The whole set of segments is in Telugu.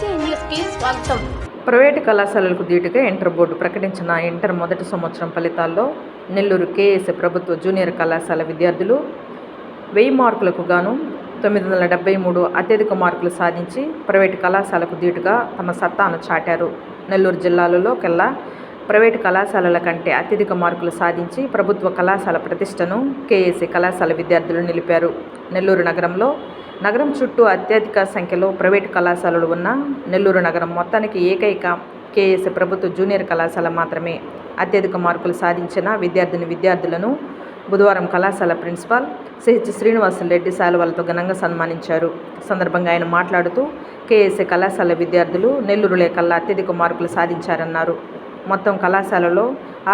స్వాగతం. ప్రైవేటు కళాశాలలకు ధీటుగా ఇంటర్ బోర్డు ప్రకటించిన ఇంటర్ మొదటి సంవత్సరం ఫలితాల్లో నెల్లూరు కేఎస్ ప్రభుత్వ జూనియర్ కళాశాల విద్యార్థులు వెయ్యి మార్కులకు గాను తొమ్మిది వందల డెబ్బై మూడు అత్యధిక మార్కులు సాధించి ప్రైవేటు కళాశాలకు ధీటుగా తమ సత్తాను చాటారు. నెల్లూరు జిల్లాలలో కెల్లా ప్రైవేటు కళాశాలల కంటే అత్యధిక మార్కులు సాధించి ప్రభుత్వ కళాశాల ప్రతిష్టను కేఎస్ఏ కళాశాల విద్యార్థులు నిలిపారు. నెల్లూరు నగరంలో నగరం చుట్టూ అత్యధిక సంఖ్యలో ప్రైవేటు కళాశాలలు ఉన్న నెల్లూరు నగరం మొత్తానికి ఏకైక కేఎస్ ప్రభుత్వ జూనియర్ కళాశాల మాత్రమే. అత్యధిక మార్కులు సాధించిన విద్యార్థిని విద్యార్థులను బుధవారం కళాశాల ప్రిన్సిపాల్ సిహెచ్ శ్రీనివాసులు రెడ్డి శాలువాలతో ఘనంగా సన్మానించారు. సందర్భంగా ఆయన మాట్లాడుతూ కేఎస్ఏ కళాశాల విద్యార్థులు నెల్లూరు లేకల్లా అత్యధిక మార్కులు సాధించారన్నారు. మొత్తం కళాశాలలో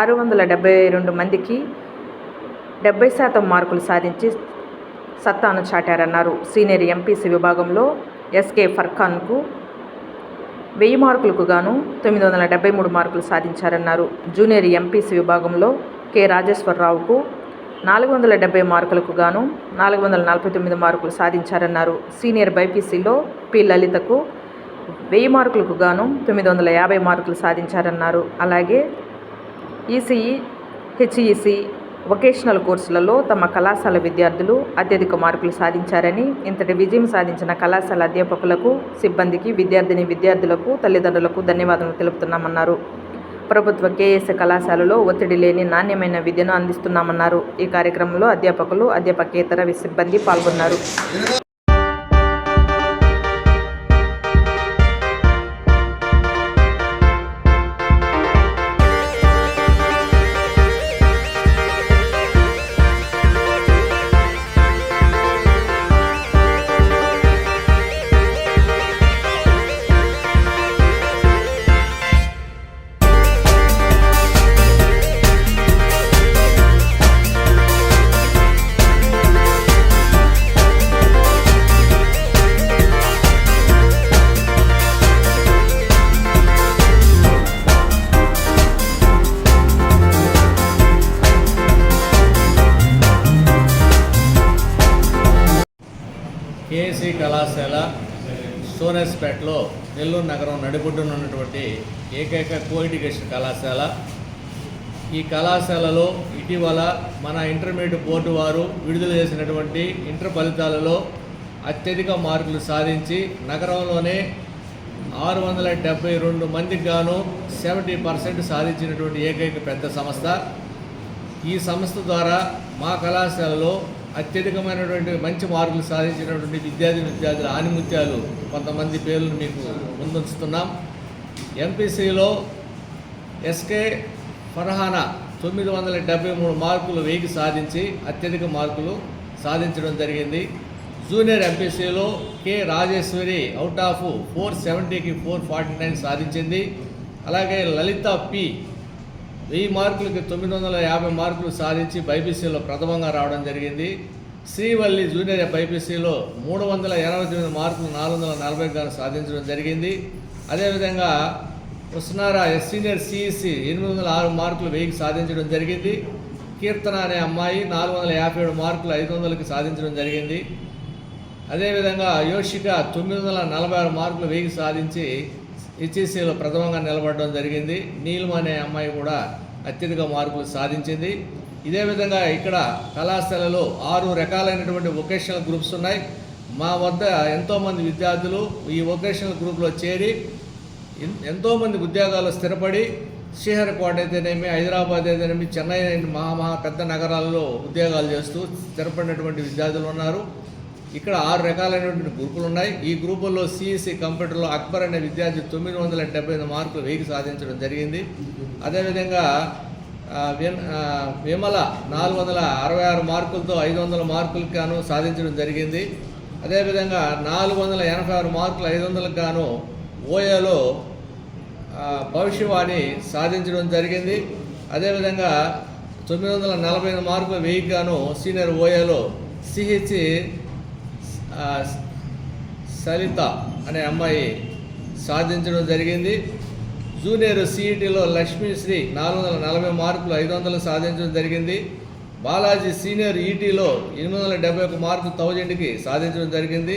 ఆరు వందల డెబ్బై రెండు మందికి డెబ్బై శాతం మార్కులు సాధించి సత్తాను చాటారన్నారు. సీనియర్ ఎంపీసీ విభాగంలో ఎస్కే ఫర్ఖాన్కు వెయ్యి మార్కులకు గాను తొమ్మిది వందల డెబ్బై మూడు మార్కులు సాధించారన్నారు. జూనియర్ ఎంపీసీ విభాగంలో కె. రాజేశ్వరరావుకు నాలుగు వందల డెబ్బై మార్కులకు గాను నాలుగు వందల నలభై తొమ్మిది మార్కులు సాధించారన్నారు. Senior బైపీసీలో P. లలితకు వెయ్యి మార్కులకు గాను తొమ్మిది వందల యాభై మార్కులు సాధించారన్నారు. అలాగే ఈసీఈ హెచ్ఈసి వొకేషనల్ కోర్సులలో తమ కళాశాల విద్యార్థులు అత్యధిక మార్కులు సాధించారని ఇంతటి విజయం సాధించిన కళాశాల అధ్యాపకులకు సిబ్బందికి విద్యార్థిని విద్యార్థులకు తల్లిదండ్రులకు ధన్యవాదాలు తెలుపుతున్నామన్నారు. ప్రభుత్వ కేఎస్ కళాశాలలో ఒత్తిడి లేని నాణ్యమైన విద్యను అందిస్తున్నామన్నారు. ఈ కార్యక్రమంలో అధ్యాపకులు అధ్యాపకేతర సిబ్బంది పాల్గొన్నారు. కేసీ కళాశాల సోనేస్పేటలో నెల్లూరు నగరం నడిబొడ్డున ఉన్నటువంటి ఏకైక కో ఎడ్యుకేషన్ కళాశాల. ఈ కళాశాలలో ఇటీవల మన ఇంటర్మీడియట్ బోర్డు వారు విడుదల చేసినటువంటి ఇంటర్ ఫలితాలలో అత్యధిక మార్కులు సాధించి నగరంలోనే ఆరు వందల డెబ్బై రెండు మందికి గాను సెవెంటీ పర్సెంట్ సాధించినటువంటి ఏకైక పెద్ద సంస్థ. ఈ సంస్థ ద్వారా మా కళాశాలలో అత్యధికమైనటువంటి మంచి మార్కులు సాధించినటువంటి విద్యార్థి విద్యార్థుల ఆనిముత్యాలు కొంతమంది పేర్లను మీకు ముందుంచుతున్నాం ఎంపీసీలో ఎస్కే ఫర్హానా తొమ్మిది వందల డెబ్బై మూడు మార్కులు వెయ్యికి సాధించి అత్యధిక మార్కులు సాధించడం జరిగింది. Junior ఎంపీసీలో K Rajeshwari out of four సెవెంటీకి four forty nine సాధించింది. అలాగే లలిత పి వెయ్యి మార్కులకి తొమ్మిది వందల యాభై మార్కులు సాధించి బైపీసీలో ప్రథమంగా రావడం జరిగింది. శ్రీవల్లి జూనియర్ బైపీసీలో మూడు వందల ఎనభై తొమ్మిది మార్కులు నాలుగు వందల నలభై గాను సాధించడం జరిగింది. అదేవిధంగా కృష్ణారా సీనియర్ సిఈసి ఎనిమిది వందల ఆరు మార్కులు వెయ్యికి సాధించడం జరిగింది. కీర్తన అనే అమ్మాయి నాలుగు వందల యాభై ఏడు మార్కులు ఐదు వందలకి సాధించడం జరిగింది. అదేవిధంగా యోషిక తొమ్మిది వందల నలభై ఆరు మార్కులు వెయ్యికి సాధించి హెచ్ఈసీలో ప్రథమంగా నిలబడడం జరిగింది. నీలం అనే అమ్మాయి కూడా అత్యధిక మార్కులు సాధించింది. ఇదే విధంగా ఇక్కడ కళాశాలలో ఆరు రకాలైనటువంటి వొకేషనల్ గ్రూప్స్ ఉన్నాయి. మా వద్ద ఎంతోమంది విద్యార్థులు ఈ వొకేషనల్ గ్రూప్లో చేరి ఎంతోమంది ఉద్యోగాలు స్థిరపడి శ్రీహరికోట అయితేనేమి హైదరాబాద్ అయితేనేమి చెన్నై అయిన మహా మహా పెద్ద నగరాల్లో ఉద్యోగాలు చేస్తూ స్థిరపడినటువంటి విద్యార్థులు ఉన్నారు. ఇక్కడ ఆరు రకాలైనటువంటి గ్రూపులు ఉన్నాయి. ఈ గ్రూపుల్లో సిఎస్సి కంప్యూటర్లో అక్బర్ అనే విద్యార్థి తొమ్మిది వందల డెబ్బై ఐదు మార్కులు వెయ్యికి సాధించడం జరిగింది. అదేవిధంగా విమల నాలుగు వందల అరవై ఆరు మార్కులతో ఐదు వందల మార్కులకు గాను సాధించడం జరిగింది. అదేవిధంగా నాలుగు వందల ఎనభై ఆరు మార్కులు ఐదు వందలకు గాను ఓఏలో భవిష్యవాణి సాధించడం జరిగింది. అదేవిధంగా తొమ్మిది వందల నలభై ఐదు మార్కులు వెయ్యికి గాను సీనియర్ ఓయోలో సిహెచ్ సలిత అనే అమ్మాయి సాధించడం జరిగింది. జూనియర్ సిఈటిలో లక్ష్మీశ్రీ నాలుగు వందల నలభై మార్కులు ఐదు వందలు సాధించడం జరిగింది. బాలాజీ సీనియర్ ఈటీలో ఎనిమిది వందల డెబ్బై ఒక మార్కులు థౌజండ్కి సాధించడం జరిగింది.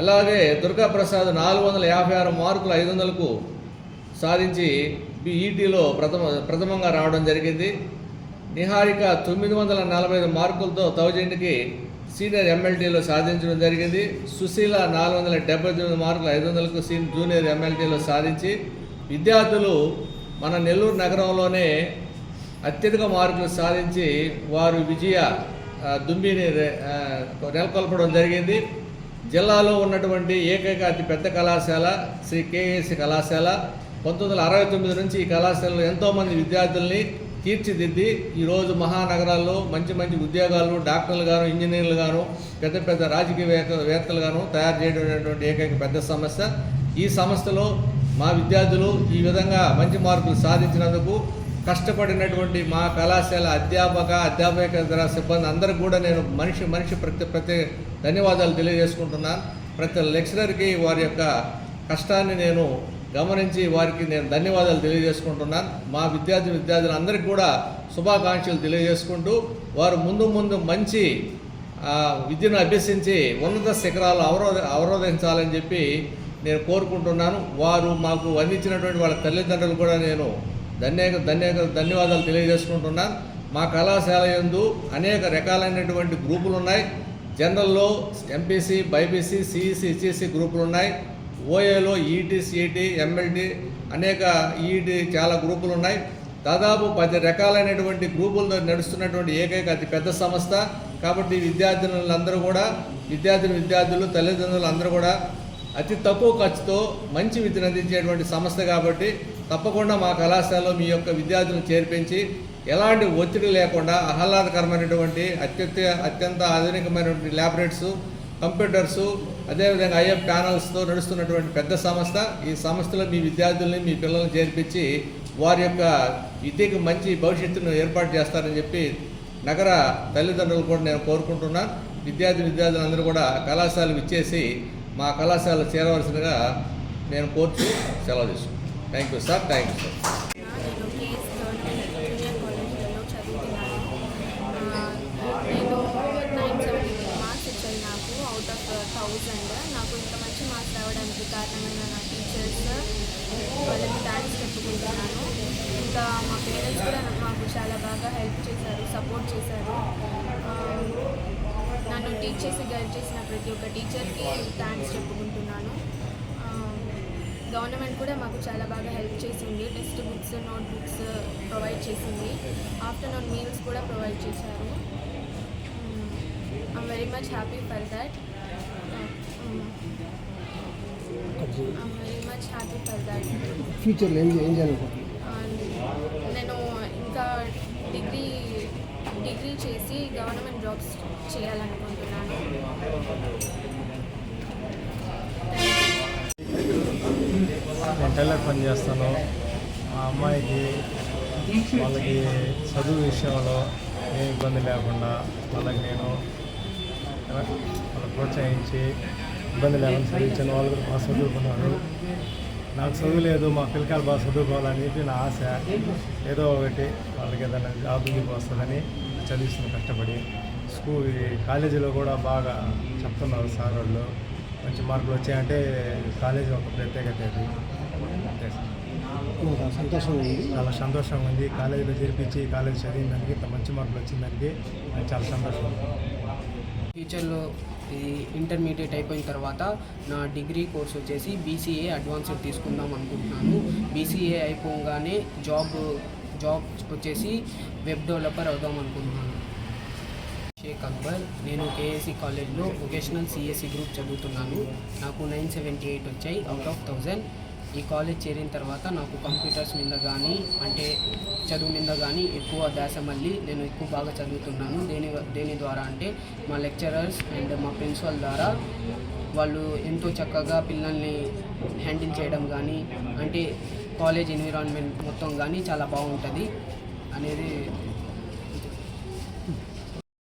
అలాగే దుర్గాప్రసాద్ నాలుగు వందల యాభై ఆరు మార్కులు ఐదు వందలకు సాధించి ఈటీలో ప్రథమ ప్రథమంగా రావడం జరిగింది. నిహారిక తొమ్మిది వందల నలభై ఐదు మార్కులతో థౌజండ్కి సీనియర్ ఎమ్మెల్టీలో సాధించడం జరిగింది. సుశీల నాలుగు వందల డెబ్బై తొమ్మిది మార్కులు ఐదు వందలకు సీన్ జూనియర్ ఎమ్మెల్టీలో సాధించి విద్యార్థులు మన నెల్లూరు నగరంలోనే అత్యధిక మార్కులు సాధించి వారు విజయ దుంబిని నెలకొల్పడం జరిగింది. జిల్లాలో ఉన్నటువంటి ఏకైక అతి పెద్ద కళాశాల శ్రీ కేఏసి కళాశాల. పంతొమ్మిది వందల అరవై తొమ్మిది నుంచి ఈ కళాశాలలో ఎంతోమంది విద్యార్థుల్ని తీర్చిదిద్ది ఈరోజు మహానగరాల్లో మంచి మంచి ఉద్యోగాలు డాక్టర్లు గాను ఇంజనీర్లు గాను పెద్ద పెద్ద రాజకీయవేత్తలు గాను తయారు చేయడం ఏకైక పెద్ద సమస్య. ఈ సంస్థలో మా విద్యార్థులు ఈ విధంగా మంచి మార్కులు సాధించినందుకు కష్టపడినటువంటి మా కళాశాల అధ్యాపక అధ్యాపక సిబ్బంది అందరికి కూడా నేను మనిషి మనిషి ప్రతి ప్రతి ధన్యవాదాలు తెలియజేసుకుంటున్నాను. ప్రతి లెక్చరర్కి వారి యొక్క కష్టాన్ని నేను గమనించి వారికి నేను ధన్యవాదాలు తెలియజేసుకుంటున్నాను. మా విద్యార్థి విద్యార్థులందరికీ కూడా శుభాకాంక్షలు తెలియజేసుకుంటూ వారు ముందు ముందు మంచి విద్యను అభ్యసించి ఉన్నత శిఖరాలు అవరోధ అవరోధించాలని చెప్పి నేను కోరుకుంటున్నాను. వారు మాకు అందించినటువంటి వాళ్ళ తల్లిదండ్రులు కూడా నేను ధన్య ధన్య ధన్యవాదాలు తెలియజేసుకుంటున్నాను. మా కళాశాల యందు అనేక రకాలైనటువంటి గ్రూపులు ఉన్నాయి జనరల్లో ఎంపీసీ బైపీసీ సిఈసి హెచ్ఈసి గ్రూపులు ఉన్నాయి ఓఏలో ఈటీ సిఈటీ ఎంఎల్టీ అనేక ఈఈటి చాలా గ్రూపులు ఉన్నాయి. దాదాపు పది రకాలైనటువంటి గ్రూపులతో నడుస్తున్నటువంటి ఏకైక అతి పెద్ద సంస్థ. కాబట్టి విద్యార్థినులందరూ కూడా విద్యార్థిని విద్యార్థులు తల్లిదండ్రులు అందరూ కూడా అతి తక్కువ ఖర్చుతో మంచి విద్యను అందించేటువంటి సంస్థ కాబట్టి తప్పకుండా మా కళాశాలలో మీ యొక్క విద్యార్థులను చేర్పించి ఎలాంటి ఒత్తిడి లేకుండా ఆహ్లాదకరమైనటువంటి అత్యంత అత్యంత ఆధునికమైనటువంటి ల్యాబొరేటరీస్ కంప్యూటర్స్ అదేవిధంగా ఐఎఫ్ ప్యానల్స్తో నడుస్తున్నటువంటి పెద్ద సంస్థ. ఈ సంస్థలో మీ విద్యార్థుల్ని మీ పిల్లల్ని చేర్పించి వారి యొక్క విద్యకు మంచి భవిష్యత్తును ఏర్పాటు చేస్తారని చెప్పి నగర తల్లిదండ్రులు కూడా నేను కోరుకుంటున్నాను విద్యార్థి విద్యార్థులందరూ కూడా కళాశాలకు ఇచ్చేసి మా కళాశాల చేరవలసిందిగా నేను కోర్చు సెలవు తీసుకున్నాను thank you sir thank you sir నేను కేఎస్ గవర్నమెంట్ జూనియర్ కాలేజ్లో చదువుతున్నాను ఆ, నేను నైన్ సెవెంటీ మార్క్స్ వచ్చాయి నాకు అవుట్ ఆఫ్ అండ్ నాకు ఇంత మంచి మార్క్స్ రావడానికి కారణమైన నా టీచర్స్ వాళ్ళకి థ్యాంక్స్ చెప్పుకుంటున్నాను. ఇంకా మా పేరెంట్స్ కూడా నాకు మాకు చాలా బాగా హెల్ప్ చేశారు సపోర్ట్ చేశారు. నన్ను టీచ్ చేసి గైడ్ చేసిన ప్రతి ఒక్క టీచర్కి థ్యాంక్స్ చెప్పుకుంటున్నాను. గవర్నమెంట్ కూడా మాకు చాలా బాగా హెల్ప్ చేసింది. Text books note books provide చేసింది. ఆఫ్టర్నూన్ మీల్స్ కూడా ప్రొవైడ్ చేశారు. I'm very much happy for that I'm very much happy for that ఫ్యూచర్లో ఏం ఏం నేను ఇంకా డిగ్రీ డిగ్రీ చేసి గవర్నమెంట్ జాబ్స్ చేయాలనుకుంటున్నాను. పని చేస్తాను. మా అమ్మాయికి వాళ్ళకి చదువు విషయంలో ఏ ఇబ్బంది లేకుండా వాళ్ళకి నేను ప్రోత్సహించి ఇబ్బంది లేకుండా చదివించాను వాళ్ళు కూడా బాగా చదువుకున్నారు. నాకు చదువు లేదు మా పిల్లకాయలు బాగా చదువుకోవాలని చెప్పి నా ఆశ. ఏదో ఒకటి వాళ్ళకి ఏదైనా జాబ్ వస్తుందని చదివిస్తుంది కష్టపడి స్కూల్ కాలేజీలో కూడా బాగా చెప్తున్నారు సార్ వాళ్ళు. మంచి మార్కులు వచ్చాయంటే కాలేజీ ఒక ప్రత్యేకత అది ఉంది. చాలా సంతోషంగా ఉంది. కాలేజీలో చేర్పించి కాలేజీ చదివిన దానికి ఇంత మంచి మార్కులు వచ్చిన దానికి నాకు చాలా సంతోషం. ఫ్యూచర్లో ఇది ఇంటర్మీడియట్ అయిపోయిన తర్వాత నా డిగ్రీ కోర్స్ వచ్చేసి బీసీఏ అడ్వాన్స్డ్ తీసుకుందాం అనుకుంటున్నాను. బీసీఏ అయిపోగానే జాబ్ జాబ్ వచ్చేసి వెబ్ డెవలపర్ అవుదాం అనుకుంటున్నాను. షేక్ అక్బర్ నేను కేఎస్సి కాలేజ్లో వొకేషనల్ సిఎస్సి గ్రూప్ చదువుతున్నాను. నాకు నైన్ సెవెంటీ ఎయిట్ వచ్చాయి అవుట్ ఆఫ్ థౌజండ్ ఈ కాలేజ్ చేరిన తర్వాత నాకు కంప్యూటర్స్ మీద కానీ అంటే చదువు మీద కానీ ఎక్కువ ధ్యాస మళ్ళీ నేను ఎక్కువ బాగా చదువుతున్నాను. దేని దేని ద్వారా అంటే మా లెక్చరర్స్ అండ్ మా ప్రిన్సిపల్ ద్వారా వాళ్ళు ఎంతో చక్కగా పిల్లల్ని హ్యాండిల్ చేయడం కానీ అంటే కాలేజ్ ఎన్విరాన్మెంట్ మొత్తం కానీ చాలా బాగుంటుంది అనేది